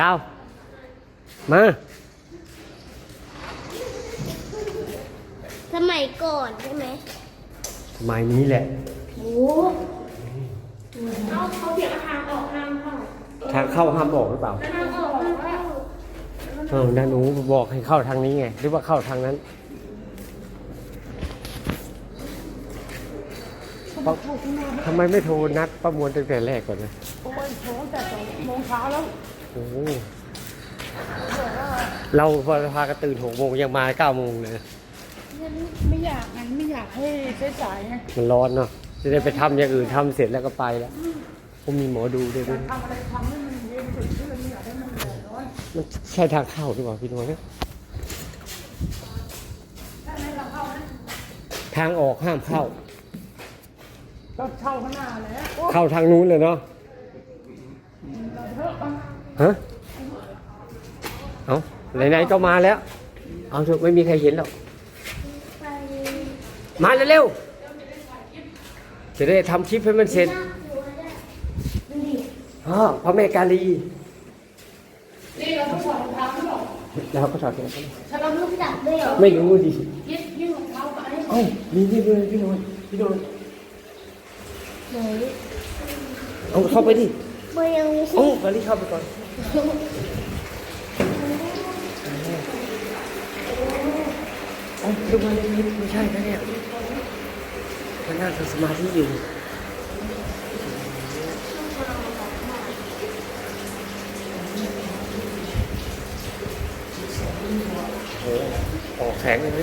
ดาว มา สมัยก่อนใช่ไหมสมัยนี้แหละ โอ้เอาเขาเดี๋ยวทางออกทางเข้าทางเข้าห้ามออกหรือเปล่าทางออกทางเข้าเออนาหนูบอกให้เข้าทางนี้ไง หรือว่าเข้าทางนั้นป้าทำไมไม่โทรนัดประมวลตั้งแต่แรกก่อนนะโอ้ยโถแต่สองโมงเช้าแล้วโอ้โหเราพอพากระตื่นหกโมงยังมาเก้าโมงเลยไม่อยากงั้นไม่อยากให้ใช้จ่ายไงมันร้อนเนาะจะได้ไปทำอย่างอื่นทำเสร็จแล้วก็ไปแล้วผมมีหมอดูด้วยด้วยทำอะไรทำให้มันเย็นสดชื่นไม่อยากให้มันเดือดร้อนมันใช่ทางเข้าหรือเปล่าพี่น้อยเนี่ยถ้าไม่เราเข้านะทางออกห้ามเข้าก็เช่าข้างหน้าแล้วโอ้เข้าทางนู้นเลยเนาะ เราเถอะเอา ฮะเอาไหนๆก็มาแล้ว เอาเถอะไม่มีใครเห็นหรอกไปมาเร็วๆจะได้ทำคลิปให้มันเสร็จน่ากลัวด้วยดูดิอ๋อพระแม่กาลีนี่เราต้องถอดรองเท้าไม่หรอกแล้วก็ถอดเสื้อถ้าเราลูกจับด้วยเหรอไม่รู้ดิยึดยึดรองเท้าไปเอ้ามีนี่ด้วยพี่นนท์พี่นนท์ไหนเอาเข้าไปดิ มันยังมีเอ้ากาลีเข้าไปก่อนเอ้าดูมาเล็กๆไม่ใช่นะเนี่ยมันน่าจะสมาธิอยู่โอ้ออกแสงเลยไหม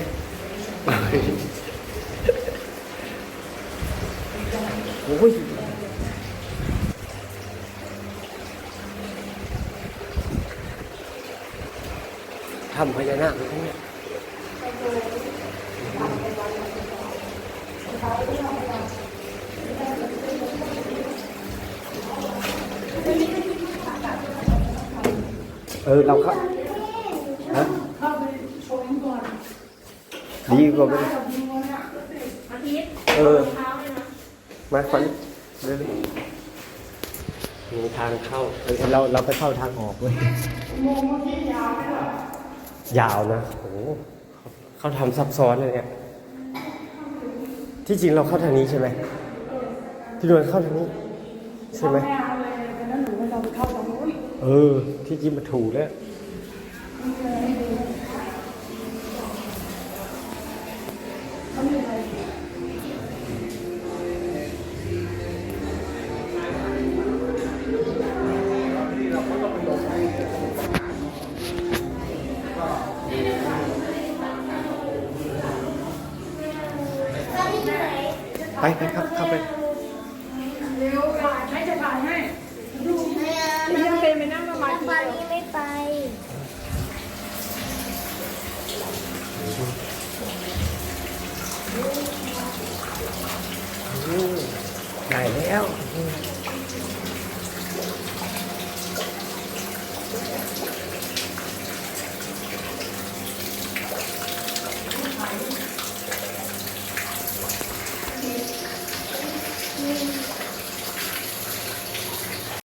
โอ้ย ทำพญานาคเลยเนี่ยเออ เราเข้าฮะเข้าไปชมก่อนดีกว่าไม่ได้กับดูเนี่ยอาทิตย์เออเท้าเลยนะมาฟันเร็วมีทางเข้าเออเราเราไปเข้าทางออกเว้ยโมงเมื่อกี้ ยาวไหมล่ะยาวนะโอ้โหเขาทำซับซ้อนเลยเนี่ย ที่จริงเราเข้าทางนี้ใช่ไหมที่โดนเข้าทางนี้ ใช่ไหมไม่เอาเลยแต่นั้นหนูไม่เราไปเข้าตรงนู้นเออ ที่จริงมันถูกแล้ว ไปไปครับเข้าไปเร็วถ่ายให้จะถ่ายให้ดูไม่เอาไม่ยังเป็นไปนั่งประมาณน้ำปลานี้ไม่ไปได้แล้ว